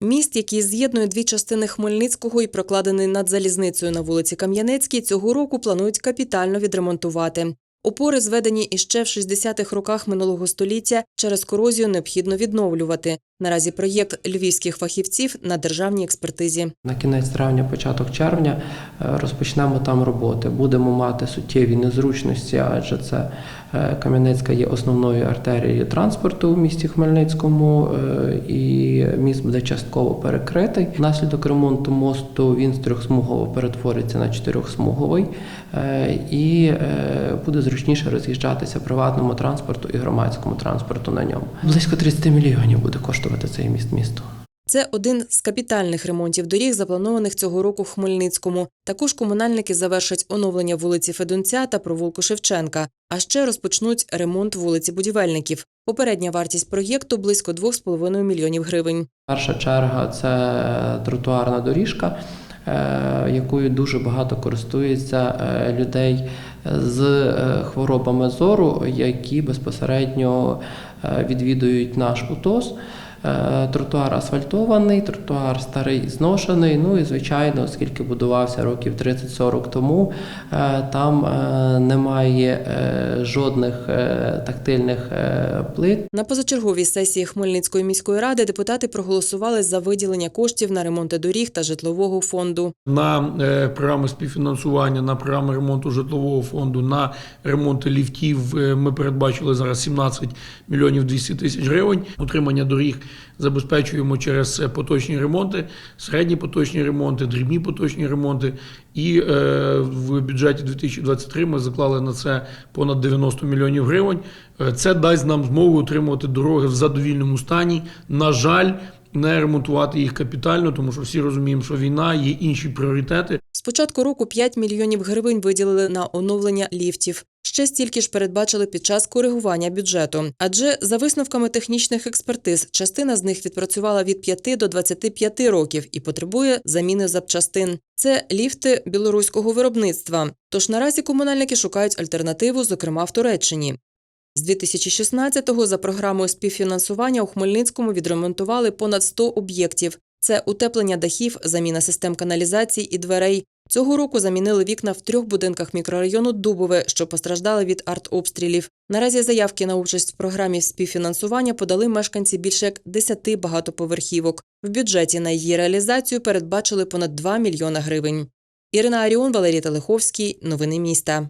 Міст, який з'єднує дві частини Хмельницького і прокладений над залізницею на вулиці Кам'янецькій, цього року планують капітально відремонтувати. Опори, зведені іще в 60-х роках минулого століття, через корозію необхідно відновлювати. Наразі проєкт львівських фахівців на державній експертизі. На кінець травня, початок червня е, розпочнемо там роботи. Будемо мати суттєві незручності, адже це е, Кам'янецька є основною артерією транспорту у місті Хмельницькому, е, і міст буде частково перекритий. Внаслідок ремонту мосту він з трьохсмугового перетвориться на чотирьохсмуговий і буде зручніше роз'їжджатися приватному транспорту і громадському транспорту на ньому. Близько 30 мільйонів буде коштувати цей міст місту. Це один з капітальних ремонтів доріг, запланованих цього року в Хмельницькому. Також комунальники завершать оновлення вулиці Федунця та провулку Шевченка, а ще розпочнуть ремонт вулиці Будівельників. Попередня вартість проєкту близько 2,5 мільйонів гривень. Перша черга це тротуарна доріжка, е, якою дуже багато користується е, людей з е, хворобами зору, які безпосередньо е, відвідують наш УТОС. Е, Тротуар асфальтований, тротуар старий зношений. Ну і звичайно, оскільки будувався років 30-40 тому, е, там е, немає жодних тактильних плит. На позачерговій сесії Хмельницької міської ради депутати проголосували за виділення коштів на ремонти доріг та житлового фонду. на програми співфінансування, на програми ремонту житлового фонду, на ремонти ліфтів. Ми передбачили зараз 17 мільйонів 200 тисяч гривень. Утримання доріг забезпечуємо через е, поточні ремонти, середні поточні ремонти, дрібні поточні ремонти. І е, в бюджеті 2023 ми заклали на це понад 90 мільйонів гривень. Е, Це дасть нам змогу утримувати дороги в задовільному стані. На жаль, не ремонтувати їх капітально, тому що всі розуміємо, що війна є інші пріоритети. З початку року 5 мільйонів гривень виділили на оновлення ліфтів. Ще стільки ж передбачили під час коригування бюджету. Адже за висновками технічних експертиз, частина з них відпрацювала від 5 до 25 років і потребує заміни запчастин. Це ліфти білоруського виробництва. Тож наразі комунальники шукають альтернативу, зокрема в Туреччині. З 2016-го за програмою співфінансування у Хмельницькому відремонтували понад 100 об'єктів. Це утеплення дахів, заміна систем каналізації і дверей. Цього року замінили вікна в трьох будинках мікрорайону Дубове, що постраждали від артобстрілів. Наразі заявки на участь в програмі співфінансування подали мешканці більше як 10 багатоповерхівок. В бюджеті на її реалізацію передбачили понад 2 мільйона гривень. Ірина Аріон, Валерій Телеховський. Новини міста.